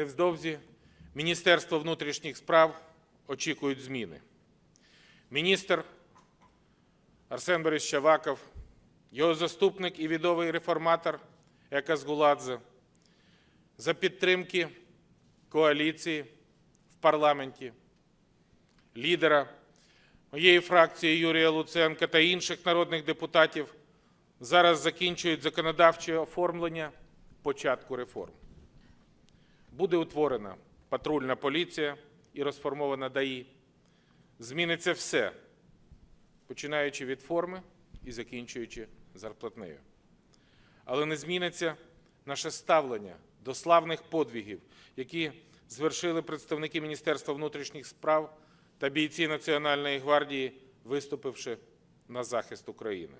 Невдовзі Міністерство внутрішніх справ очікують зміни. Міністр Арсен Борисович Аваков, його заступник і відомий реформатор Екас Гуладзе за підтримки коаліції в парламенті, лідера моєї фракції Юрія Луценка та інших народних депутатів зараз закінчують законодавче оформлення початку реформ. Буде утворена патрульна поліція і розформована ДАІ. Зміниться все, починаючи від форми і закінчуючи зарплатнею. Але не зміниться наше ставлення до славних подвігів, які звершили представники Міністерства внутрішніх справ та бійці Національної гвардії, виступивши на захист України.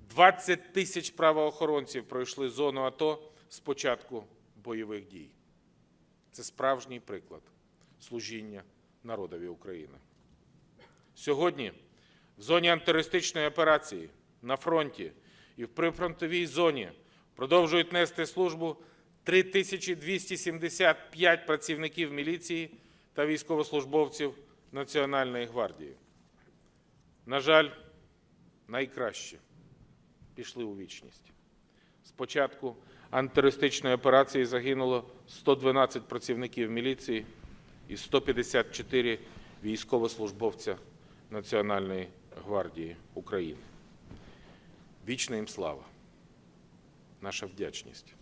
20 тисяч правоохоронців пройшли зону АТО з початку бойових дій. Це справжній приклад служіння народові України. Сьогодні в зоні антитерористичної операції на фронті і в прифронтовій зоні продовжують нести службу 3275 працівників міліції та військовослужбовців Національної гвардії. На жаль, найкраще пішли у вічність. З початку антитерористичної операції загинуло 112 працівників міліції і 154 військовослужбовця Національної гвардії України. Вічна їм слава, наша вдячність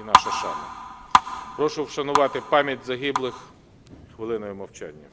і наша шана. Прошу вшанувати пам'ять загиблих хвилиною мовчання.